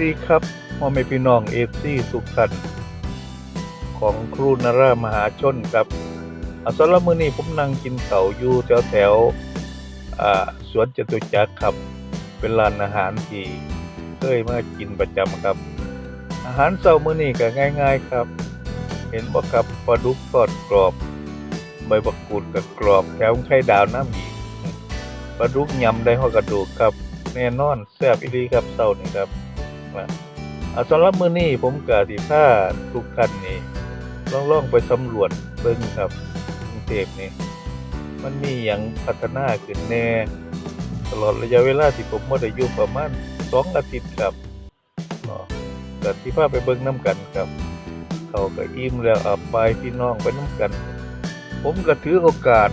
วัสดีครับพ่อแม่พี่น้องเอฟซีทุกท่านของครูนารามหาชนครับอาสำหรับมื้อนี้ผมนั่งกินเต่าอยู่แถวแถวอ่าสวนจตุจักรครับ เป็นร้านอาหารที่เคยมากินประจำครับ อาหารเช้ามื้อนี้ก็ง่าย ๆครับ เห็นบ่ครับปลาดุกทอดกรอบ ใบบักกูดกับกรอบแถมไข่ดาวน้ำอีกปลาดุกยำได้ฮอกระดูกครับ แน่นอนแซ่บอีหลีครับเช้านี้ครับ ว่าอ่าสำหรับมื้อนี้ผมก็สิพาทุกท่านนี่ลองๆไปสำรวจเบิ่งครับกรุงเทพนี่มันมีหยังพัฒนาขึ้นแน่ ตลอดระยะเวลาที่ผมบ่ได้อยู่ประมาณ2องอาทิตย์ครับเนาะก็สิพาไปเบิ่งนํกันครับ เขาก็อิ่มแล้วเอาไปพี่น้องไปนํกัน ผมก็ถือโอกาส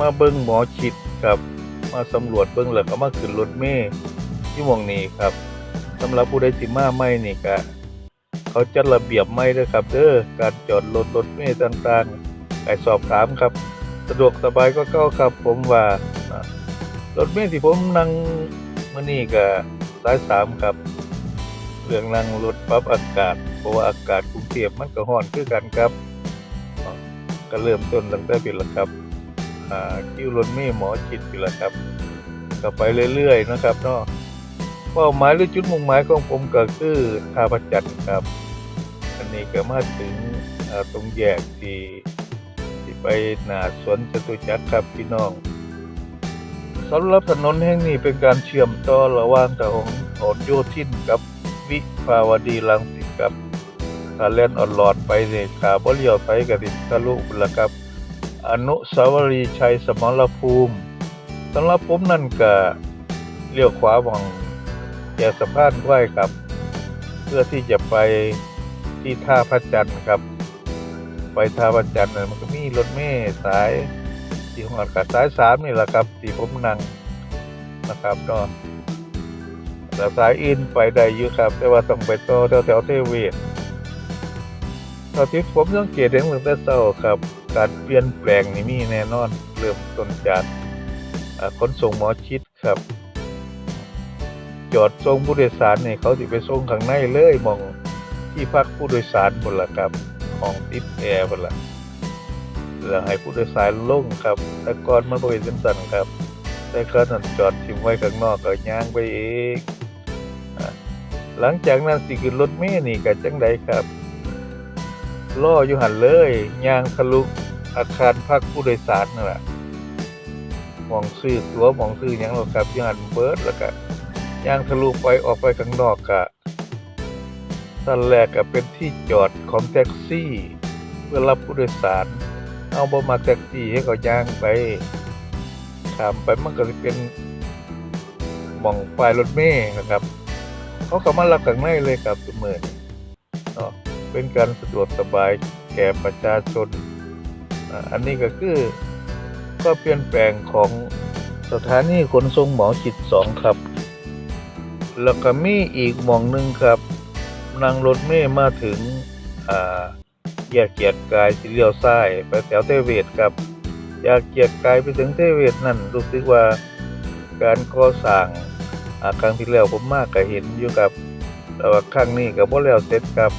มาเบิ่งหมอชิดครับ มาสำรวจเบิ่งแล้วก็มาขึ้นรถเมล์ที่หม่องนี้ครับ สำหรับผู้ใดสิมาใหม่นี่ก็เขาจัดระเบียบใหม่เด้ครับเด้อการจอดรถรถเมล์ต่างๆไปสอบถามครับ สะดวกสบายก็เก้าครับ ผมว่ารถเมล์ที่ผมนั่งมื้อนี้ก็สายสามครับเรื่องนั่งรถปรับอากาศ เพราะว่าอากาศกรุงเทพมันก็ร้อนคือกันครับ ก็เริ่มต้นตั้งแต่ปีละครับอ่าคิวรถเมล์หมอชิดปีละครับก็ไปเรื่อยๆนะครับเนาะ เป้าหมายหรือจุดมุ่งหมายของผมก็คือท่าพระจันทร์ครับ อันนี้ก็มาถึงตรงแยกที่ที่ไปหน้าสวนจตุจักรครับพี่น้องสำหรับถนนแห่งนี้เป็นการเชื่อมต่อระหว่างถนนผลโยธินกับวิภาวดีรังสิตครับถ้าเล่นออนหลอดไปเนี่ยขาบ่เลียวไปก็สิทะลุละครับ อนุสาวรีย์ชัยสมรภูมิสำหรับผมนั่นก็เลี้ยวขวาหวัง แยกสะพานไว้ครับ เพื่อที่จะไปที่ท่าพระจันทร์ครับ ไปท่าพระจันทร์น่ะมันก็มีรถเมล์สายที่หอดกับสายสามนี่แหละครับที่ผมนั่งนะครับก็แต่สายอินไปได้อยู่ครับ แต่ว่าต้องไปต่อแถวแถวเทเวศตอนที่ผมสังเกตเห็นตั้งแต่เช้าครับ การเปลี่ยนแปลงนี่มีแน่นอน เริ่มต้นจากขนส่งหมอชิดครับ จอดส่งผู้โดยสารเนี่ยเขาสิไปส่งข้างในเลยมองที่พักผู้โดยสารบนละครับของติดแอร์บนละแล้วให้ผู้โดยสารลงครับ แต่ก่อนมันบ่เป็นจังซั่นครับ แต่ก่อนนั้นจอดทิ้งไว้ข้างนอกก็ย่างไปเองหลังจากนั้นสิขึ้นรถเมล์นี่ก็จังไดครับล่ออยู่หันเลยย่างทะลุอาคารพักผู้โดยสารนั่นแหละมองซื้อตัวมองซื้อยังหรอครับอยู่หันเบิร์ดแล้วก็ ย่างทะลุไปออกไปข้างนอกกะตอนแรกก็เป็นที่จอดของแท็กซี่ เพื่อรับผู้โดยสาร เอาบ่มาแท็กซี่ให้เขาย่างไปขามไปมันก็สิเป็นหมองป้ายรถเมล์นะครับ เขาก็มารับข้างในเลยครับทุกมื้อเนาะเป็นการสะดวกสบายแก่ประชาชน อันนี้ก็คือก็เปลี่ยนแปลงของสถานีขนส่งหมอชิดสองครับ แล้วก็มีอีกหมองหนึ่งครับนั่งรถเมล์มาถึงอ่าแยกเกียรติกายสิเลี้ยวซ้ายไปแถวเทเวศครับอยากเกียรติกายไปถึงเทเวศนั่นรู้สึกว่าการก่อสร้างครั้งที่แล้วผมมากก็เห็นอยู่ครับแต่ว่าครั้งนี้ก็บ่แล้วเสร็จครับ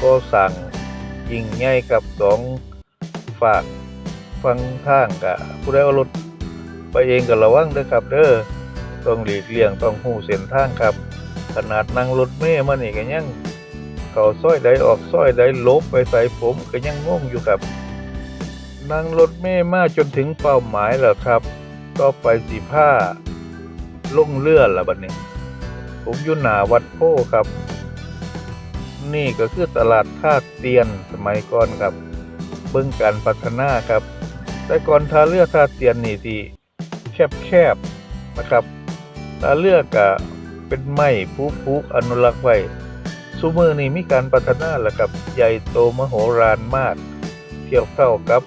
ก็สั่งยิงใหญ่กับสองฝากฟังทางกะผู้ใดเอารถไปเองก็ระวังเด้อครับเด้อ ต้องหลีกเลี่ยงต้องหูเส้นทางครับ ขนาดนั่งรถเมล์มานี่ก็ยังเข้าซอยใดออกซอยใดลบไปใส่ผมก็ยังงงอยู่ครับนั่งรถเมล์มาจนถึงเป้าหมายแล้วครับก็ไปสีผ้าลงเรือละบัดนี้ ผมอยู่หนาวัดโพครับ นี่ก็คือตลาดท่าเตียนสมัยก่อนครับ เบิ่งการพัฒนาครับ แต่ก่อนท่าเรือท่าเตียนนี่ที่แคบๆนะครับ ท่าเรือก็เป็นไม้ผูกๆอนุรักษ์ไว้ซุมือนี้มีการพัฒนาแล้วครับใหญ่โตมโหฬารมาก เทียบเท่ากับ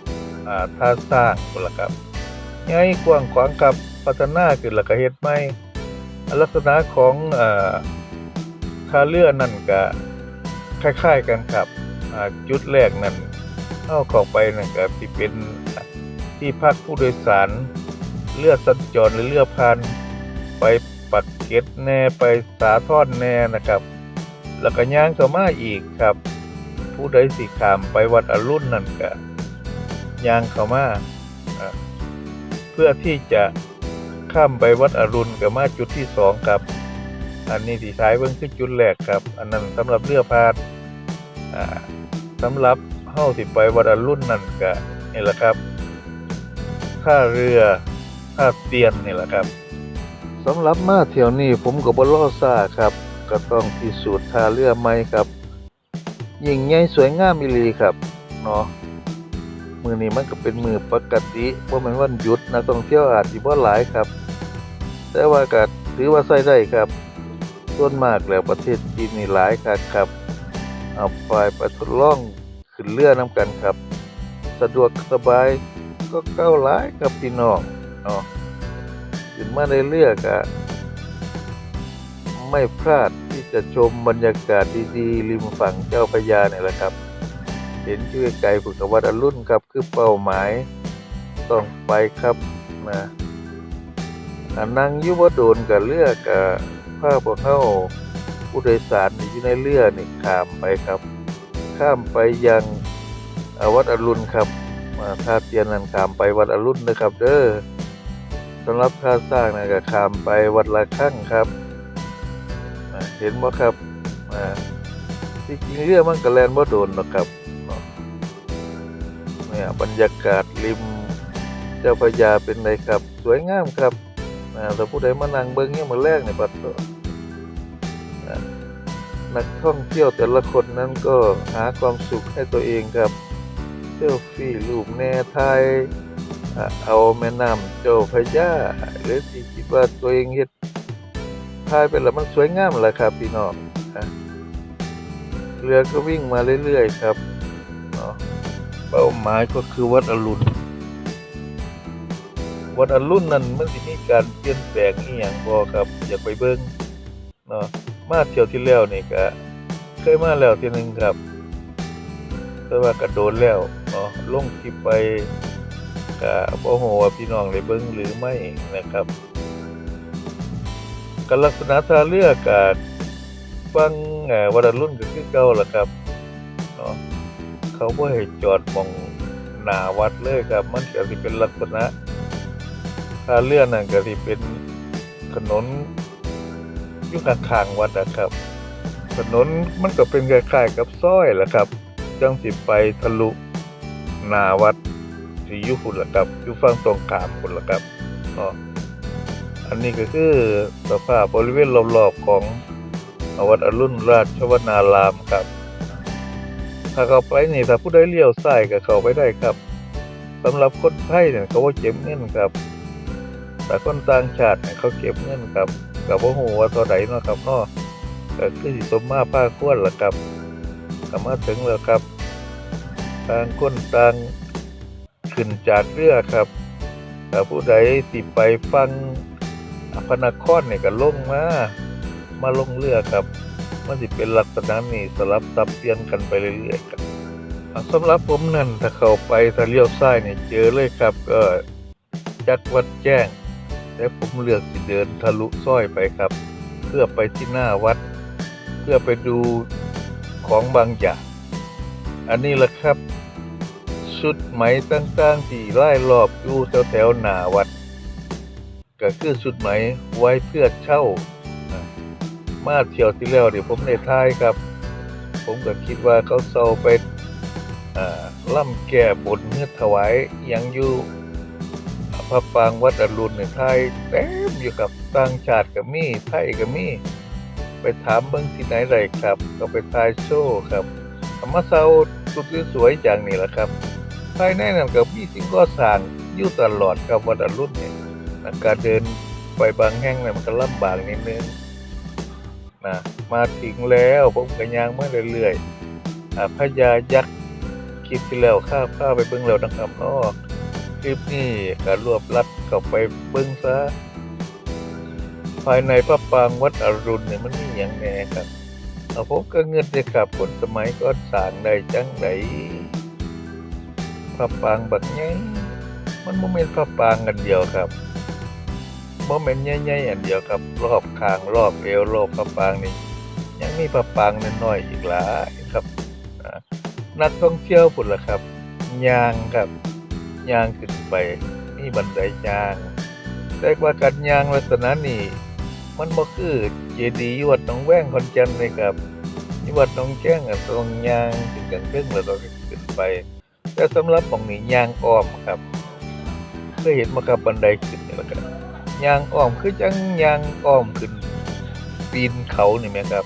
อาท่าสร้างพุ่นละครับใหญ่กว้างขวางครับพัฒนาขึ้นล้วก็เฮ็ดใหม่ลักษณะของอาท่าเรือนั่นก็คล้ายๆกันครับจุดแรกนั่นเข้าเข้าไปนั่นก็ที่เป็นที่พักผู้โดยสารเรือสัญจรหรือเรือพาน ไปปักเก็ตแน่ไปสาทรแน่นะครับ แล้วก็ย่างเข้ามาอีกครับ ผู้ใดสิขามไปวัดอรุณนั่นก็ย่างเข้ามาเพื่อที่จะข้ามไปวัดอรุณก็มาจุดที่สองครับ อันนี้ที่ท้ายเบิ่งคือจุดแรกครับ อันนั้นสำหรับเรือพาดอ่าสำหรับเฮาสิไปวัดอรุณนั่นก็นี่แหละครับท่าเรือท่าเตียนนี่แหละครับ สำหรับมาเที่ยวนี้ผมก็บ่รอซ่าครับ ก็ต้องพิสูจน์ท่าเรือใหม่ครับ ยิ่งใหญ่สวยงามอีลีครับเนาะมือนี้มันก็เป็นมือปกติบ่แม่นวันหยุดนักท่องเที่ยวอาจสิบ่หลายครับ แต่ว่าก็ถือว่าใช้ได้ครับส่วนมากแล้วประเทศจีนนี่หลายคักครับ เอาไปไปทดลองขึ้นเรือนํกันครับ สะดวกสบายก็เก้าหลายครับพี่น้องเนาะ ขึ้นมาในเรือก็ไม่พลาดที่จะชมบรรยากาศดีๆริมฝั่งเจ้าพระยาเนี่ยแหละครับ เห็นชื่อไกลผุกวัดอรุณครับ คือเป้าหมายต้องไปครับนะอันนั่งยู่บ่โดนกับเรือกับพาพวกเฮาผู้โดยสารอยู่ในเรือนี่ข้ามไปครับ ข้ามไปยังวัดอรุณครับมาท่าเตียนนั่นข้ามไปวัดอรุณนะครับ เด้อ สำหรับท่าสร้างนะก็ข้ามไปวัดละคั่งครับเห็นบ่ครับที่จริงเรื่องมันก็แลนบ่โดนหรอกครับเนี่ยบรรยากาศริม เจ้าพระยาเป็นไงครับ สวยงามครับอ่าถ้าผู้ใดมานั่งเบิ่งเนี่ยมมื้อแรกนี่ปัดโตอ่านักท่องเที่ยวแต่ละคนนั้นก็หาความสุขให้ตัวเองครับเซลฟี่รูปแน่ถ่าย เอาแม่น้ำเจ้าพระยาหรือที่คิดว่าตัวเองเฮ็ดถ่ายไปแล้วมันสวยงามแหละครับพี่น้องเรือก็วิ่งมาเรื่อยๆครับเป้าหมายก็คือวัดอรุณวัดอรุณนั่นมันสิมีการเปลี่ยนแปลงอีหยังบ่ครับ อยากไปเบิ่งเนาะมาเที่ยวที่แล้วนี่ก็เคยมาแล้วที่หนึ่งครับ แต่ว่าก็โดนแล้วเนาะลงคลิปไป ก็บ่ฮู้ว่าพี่น้องได้เบิ่งหรือไม่นะครับก็ลักษณะทาเรือก็ฟังวัดรุณก็คือเก่าล่ะครับเนาะเขาบ่ให้จอดมองหน้าวัดเลยครับ มันก็สิเป็นลักษณะถ้าเลื่อนนั่นก็สิเป็นถนนอยู่ข้างๆวัดนะครับ ถนนมันก็เป็นคล้ายๆกับซอยแหละครับจังสิไปทะลุหน้าวัด ที่อยู่พุ่นละครับอยู่ฝั่งตรงขามพุ่นละครับเนาะอันนี้ก็คือสภาพบริเวณรอบๆของวัดอรุณราชวนารามครับ ถ้าเข้าไปนี่ถ้าผู้ใดเลี้ยวซ้ายก็เข้าไปได้ครับสำหรับคนไทยเนี่ยเขาว่าเก็บเงินครับ แต่คนต่างชาติเนี่ยเขาเก็บเงินครับกับว่าหูว่าตัวไหนเนาะครับเนาะก็คือสิสมมาผ้าควรล่ะครับก็มาถึงแล้วครับ ต่างคนต่าง ขึ้นจากเรือครับผู้ใดสิดไปฟังพระนครเนี่ยก็ลงมา มาลงเรือครับ มันสิเป็นลักษณะนี้สลับซับเปลี่ยนกันไปเรื่อยๆครับสำหรับผมนั่นถ้าเข้าไปถ้าเลี้ยวซ้ายเนี่ยเจอเลยครับ ก็จักวัดแจ้ง แต่ผมเลือกสิเดินทะลุซอยไปครับ เพื่อไปที่หน้าวัด เพื่อไปดูของบางอย่าง อันนี้แหละครับ ชุดไหมต่างๆที่ไล่รอบอยู่แถวๆหน้าวัด ก็คือชุดไหมไว้เพื่อเช่า มาเที่ยวที่แล้วเดี๋ยวผมในท้ายครับ ผมก็คิดว่าเขาเซาไปล่ำแก่บนเมื่อถวายอิหยังอยู่พระปางวัดอรุณในไทยเต็มอยู่กับต่างชาติก็มีไทยก็มีไปถามเบิ่งที่ไหนได้ครับ ก็ไปทายโชว์ครับธรรมเซาสุดสวยๆอย่างนี้แหละครับ ภายในนั้นก็มีสิ่งก่อสร้างอยู่ตลอดครับวัดอรุณเนี่ยนะการเดินไปบางแห่งเนี่ยมันก็ลำบากนิดนึงนะมาถึงแล้วผมก็ย่างมาเรื่อยๆอาพญายักษ์คลิปที่แล้วข้าข้าไปเบิ่งแล้วนะครับเนาะคลิปนี้ก็รวบรัดเข้าไปเบิ่งซะภายในพระปรางวัดอรุณเนี่ยมันมีอย่างแหน่ครับเอาผมก็เงินเลยครับคนสมัยก่อนสร้างได้จังไดพ ระปางบักไงมันบ่แม่นพระปางกันเดียวครับบ่แม่นใหญ่ๆอันเดียวครับ รอบคางรอบเอวรอบพระปางนี่ยังมีพระปางน้อยๆอีกหลายครับนักท่องเที่ยวพุ่นละครับยางครับยางขึ้นไปมีบันไดยางแต่ว่าการยางลักษณะนี้มันบ่คือเจดีย์วัดหนองแว้งขอนแก่นเลยครับวัดหนองแจ้งอะต้องยางขึ้นกันเพิ่งแล้วก็ขึ้นไป แต่สำหรับของนี้ยางอ้อมครับเคยเห็นมาครับบันไดขึ้นนี่ล่ะครับยางอ้อมคือจังยางอ้อมขึ้นปีนเขานี่แหมครับ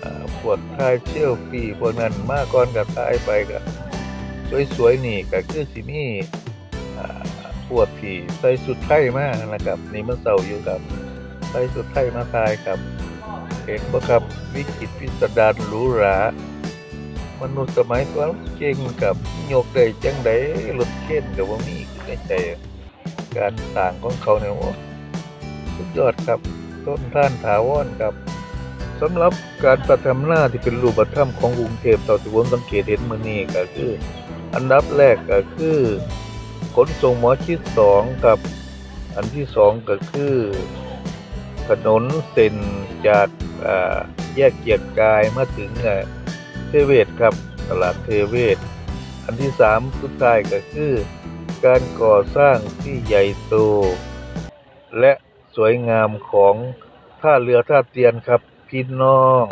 อ่าพวกถ่ายเซลฟี่พวกนั้นมาก่อนก็ถ่ายไปก็สวยๆนี่ก็คือสิมีอ่าพวกที่ใส่สุดไทยมากนะครับ นี่มันเศร้าอยู่ครับใส่สุดไทยมาทายครับ เห็นบ่ครับวิกฤตพิสดารหรูหรา มนุษย์สมัยก่อนเก่งกับโยกได้จังไดรถเข็นก็บ่มีคือในใจการต่างของเขาเนี่ยโอ้สุดยอดครับ ต้นท่านถาวรครับสำหรับการประทำหน้าที่เป็นรูปธรรมของกรุงเทพเท่าที่ผมสังเกตเห็นมือนี้ก็คือ อันดับแรกก็คือขนส่งหมอชิดสองกับ อันที่สองก็คือถนนเส้นจากอ่าแยกเกียรติกายมาถึงอ่า เทเวศครับ ตลาดเทเวศ อันที่สามสุดท้ายก็คือ การก่อสร้างที่ใหญ่โต และสวยงามของท่าเรือท่าเตียนครับพี่น้อง